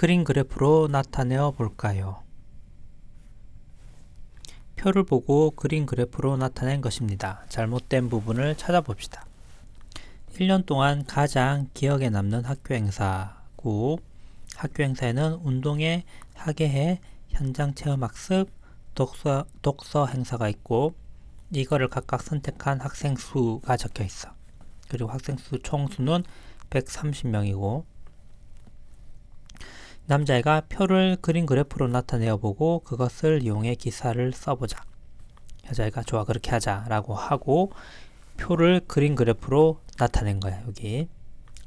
그림 그래프로 나타내어 볼까요? 표를 보고 그림 그래프로 나타낸 것입니다. 잘못된 부분을 찾아봅시다. 1년 동안 가장 기억에 남는 학교 행사고 학교 행사에는 운동회, 학예회, 현장 체험 학습, 독서, 독서 행사가 있고 이거를 각각 선택한 학생 수가 적혀 있어. 그리고 학생 수 총수는 130명이고 남자애가 표를 그림 그래프로 나타내어 보고 그것을 이용해 기사를 써보자. 여자애가 좋아 그렇게 하자 라고 하고 표를 그림 그래프로 나타낸 거야 여기.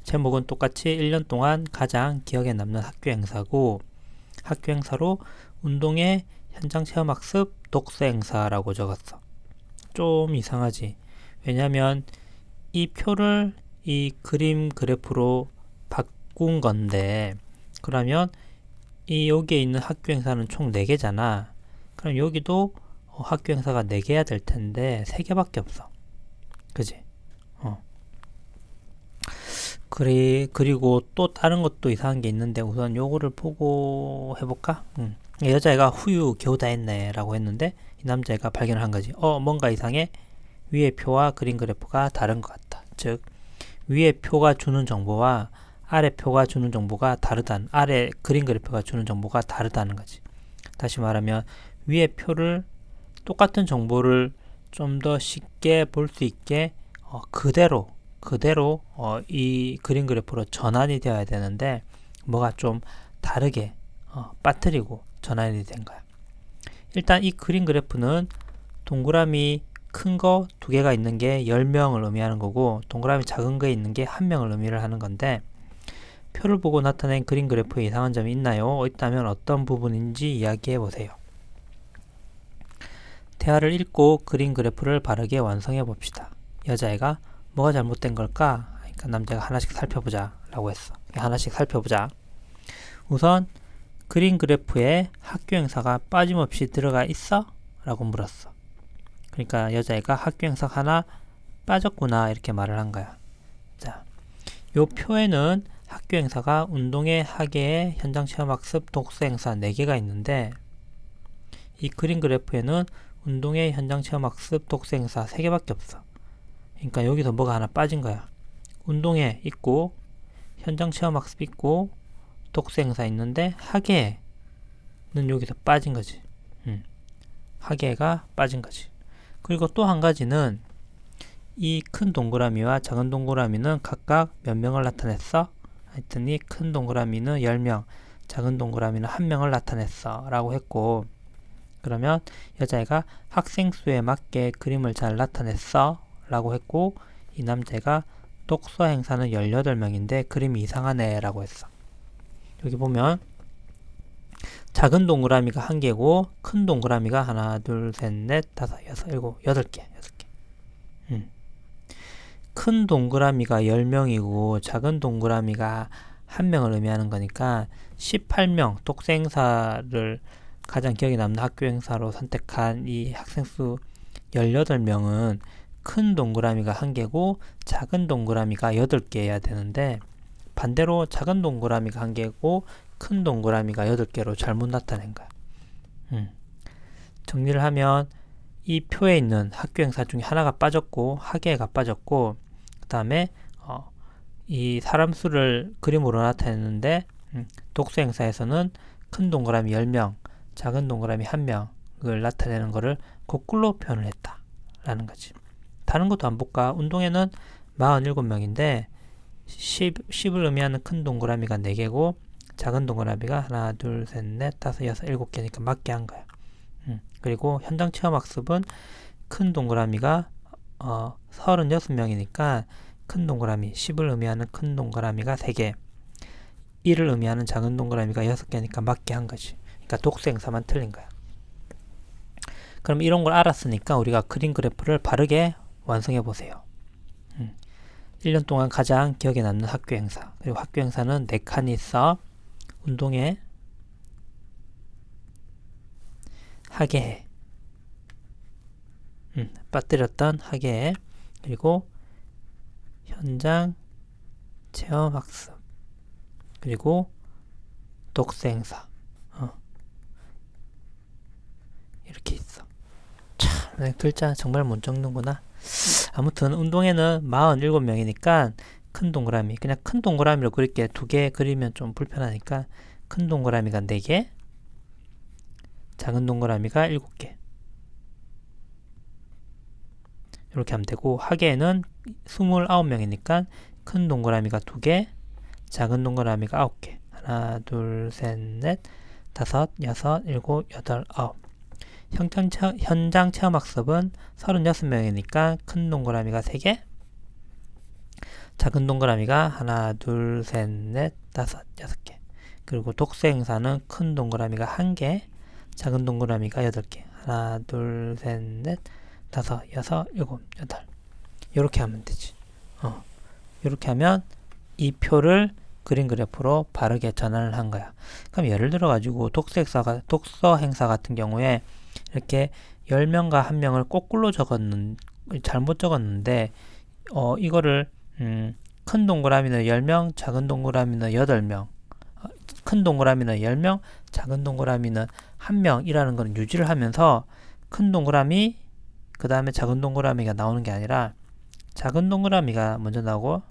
제목은 똑같이 1년 동안 가장 기억에 남는 학교 행사고 학교 행사로 운동회, 현장 체험 학습, 독서 행사라고 적었어. 좀 이상하지. 왜냐면 이 표를 이 그림 그래프로 바꾼 건데 그러면 이 여기에 있는 학교 행사는 총 4개잖아. 그럼 여기도 어, 학교 행사가 4개야 될 텐데 3개밖에 없어. 그지? 어. 그리, 그리고 또 다른 것도 이상한 게 있는데 우선 요거를 보고 해볼까? 응. 여자애가 후유 겨우 다 했네 라고 했는데 이 남자애가 발견을 한 거지. 어, 뭔가 이상해? 위의 표와 그림 그래프가 다른 것 같다. 즉, 위의 표가 주는 정보와 아래 표가 주는 정보가 다르다는 아래 그림 그래프가 주는 정보가 다르다는 거지. 다시 말하면 위에 표를 똑같은 정보를 좀 더 쉽게 볼 수 있게 어, 그대로 그대로 어, 이 그림 그래프로 전환이 되어야 되는데 뭐가 좀 다르게 어, 빠뜨리고 전환이 된 거야. 일단 이 그림 그래프는 동그라미 큰 거 두 개가 있는 게 10명을 의미하는 거고 동그라미 작은 거에 있는 게 한 명을 의미를 하는 건데 표를 보고 나타낸 그림 그래프에 이상한 점이 있나요? 있다면 어떤 부분인지 이야기해 보세요. 대화를 읽고 그림 그래프를 바르게 완성해 봅시다. 여자애가 뭐가 잘못된 걸까? 그러니까 남자가 하나씩 살펴보자 라고 했어. 하나씩 살펴보자. 우선 그림 그래프에 학교 행사가 빠짐없이 들어가 있어? 라고 물었어. 그러니까 여자애가 학교 행사 하나 빠졌구나 이렇게 말을 한 거야. 자, 요 표에는 학교 행사가 운동회, 학예회, 현장 체험 학습, 독서 행사 4개가 있는데 이 그림 그래프에는 운동회, 현장 체험 학습, 독서 행사 3개밖에 없어. 그러니까 여기서 뭐가 하나 빠진 거야. 운동회 있고 현장 체험 학습 있고 독서 행사 있는데 학예는 여기서 빠진 거지. 음. 학예가 빠진 거지. 그리고 또 한 가지는 이 큰 동그라미와 작은 동그라미는 각각 몇 명을 나타냈어? 했더니 큰 동그라미는 10명, 작은 동그라미는 1명을 나타냈어 라고 했고 그러면 여자애가 학생 수에 맞게 그림을 잘 나타냈어 라고 했고 이 남자애가 독서 행사는 18명인데 그림이 이상하네 라고 했어 여기 보면 작은 동그라미가 한 개고 큰 동그라미가 하나 둘 셋 넷 다섯 여섯 일곱 여덟 개 여덟 개 음. 큰 동그라미가 10명이고 작은 동그라미가 1명을 의미하는 거니까 18명 독생사를 가장 기억에 남는 학교 행사로 선택한 이 학생 수 18명은 큰 동그라미가 1개고 작은 동그라미가 8개여야 되는데 반대로 작은 동그라미가 1개고 큰 동그라미가 8개로 잘못 나타낸 거야. 음. 정리를 하면 이 표에 있는 학교 행사 중에 하나가 빠졌고 학예가 빠졌고 그 다음에 어, 이 사람 수를 그림으로 나타냈는데 음, 독서 행사에서는 큰 동그라미 10명, 작은 동그라미 1명을 나타내는 것을 거꾸로 표현을 했다. 라는 거지. 다른 것도 안 볼까? 운동회는 47명인데 10, 10을 의미하는 큰 동그라미가 4개고 작은 동그라미가 하나, 둘, 셋, 넷, 다섯, 여섯, 일곱 개니까 맞게 한 거야. 음, 그리고 현장 체험 학습은 큰 동그라미가 어, 36명이니까 큰 동그라미 10을 의미하는 큰 동그라미가 3개. 1을 의미하는 작은 동그라미가 6개니까 맞게 한 거지. 그러니까 독생사만 틀린 거야. 그럼 이런 걸 알았으니까 우리가 그림 그래프를 바르게 완성해 보세요. 음. 1년 동안 가장 기억에 남는 학교 행사. 그리고 학교 행사는 4칸이 있어 운동회 학예회. 음, 빠뜨렸던 학예 그리고 현장 체험 학습 그리고 독생사. 어. 이렇게 있어. 참 네, 글자 정말 못 적는구나. 아무튼 운동에는 47명이니까 큰 동그라미 그냥 큰 동그라미로 그릴게 두 개 그리면 좀 불편하니까 큰 동그라미가 4개 작은 동그라미가 7개 이렇게 하면 되고 하계에는 29명이니까 큰 동그라미가 2개 작은 동그라미가 9개. 하나 둘 셋 넷 다섯 여섯 일곱 여덟 아홉. 현장, 체, 현장 체험 학습은 36명이니까 큰 동그라미가 3개 작은 동그라미가 하나 둘 셋 넷 다섯 여섯 개. 그리고 독서 행사는 큰 동그라미가 1개 작은 동그라미가 8개. 하나 둘 셋 넷 다섯 여섯 일곱 여덟 이렇게 하면 되지 어. 이렇게 하면 이 표를 그림 그래프로 바르게 전환을 한 거야. 그럼 예를 들어 가지고 독서 행사가 독서 행사 같은 경우에 이렇게 10명과 1명을 거꾸로 적었는 잘못 적었는데 어 이거를 음, 큰 동그라미는 10명, 작은 동그라미는 8명. 어, 큰 동그라미는 10명, 작은 동그라미는 1명이라는 걸 유지를 하면서 큰 동그라미 그 다음에 작은 동그라미가 나오는 게 아니라 작은 동그라미가 먼저 나오고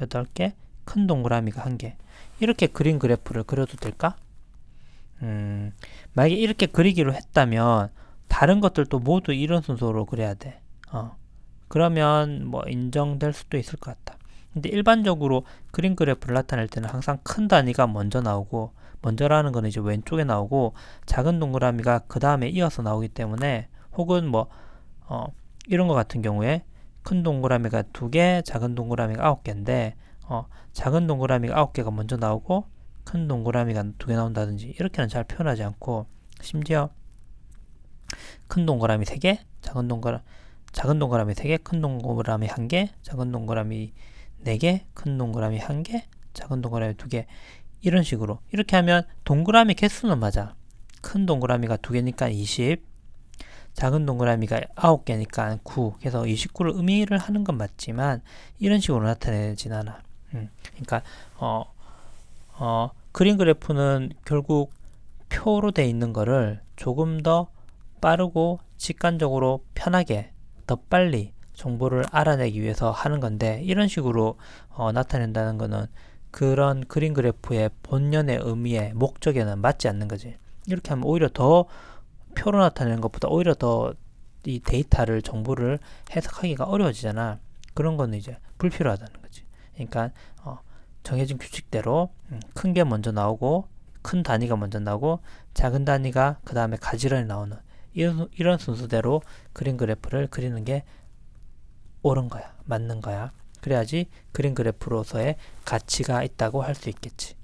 8개, 큰 동그라미가 1개. 이렇게 그림 그래프를 그려도 될까? 음, 만약에 이렇게 그리기로 했다면 다른 것들도 모두 이런 순서로 그려야 돼. 어. 그러면 뭐 인정될 수도 있을 것 같다. 근데 일반적으로 그림 그래프를 나타낼 때는 항상 큰 단위가 먼저 나오고 먼저라는 거는 이제 왼쪽에 나오고 작은 동그라미가 그 다음에 이어서 나오기 때문에 혹은 뭐 어, 이런 것 같은 경우에 큰 동그라미가 두 개, 작은 동그라미가 아홉 개인데 어, 작은 동그라미가 아홉 개가 먼저 나오고 큰 동그라미가 두 개 나온다든지 이렇게는 잘 표현하지 않고 심지어 큰 동그라미 세 개, 작은 동그라 작은 동그라미 세 개, 큰 동그라미 한 개, 작은 동그라미 네 개, 큰 동그라미 한 개, 작은 동그라미 두 개. 이런 식으로 이렇게 하면 동그라미 개수는 맞아. 큰 동그라미가 두 개니까 20, 작은 동그라미가 9개니까 9. 그래서 29를 의미를 하는 건 맞지만 이런 식으로 나타내진 않아. 음, 그러니까 어, 어, 그림 그래프는 결국 표로 돼 있는 거를 조금 더 빠르고 직관적으로 편하게 더 빨리 정보를 알아내기 위해서 하는 건데 이런 식으로 어, 나타낸다는 거는 그런 그림 그래프의 본연의 의미의 목적에는 맞지 않는 거지. 이렇게 하면 오히려 더 표로 나타내는 것보다 오히려 더 이 데이터를 정보를 해석하기가 어려워지잖아. 그런 거는 이제 불필요하다는 거지. 그러니까 어, 정해진 규칙대로 음, 큰게 먼저 나오고 큰 단위가 먼저 나오고 작은 단위가 그 다음에 가지런히 나오는 이런, 이런 순서대로 그림 그래프를 그리는 게 옳은 거야. 맞는 거야. 그래야지 그림 그래프로서의 가치가 있다고 할 수 있겠지.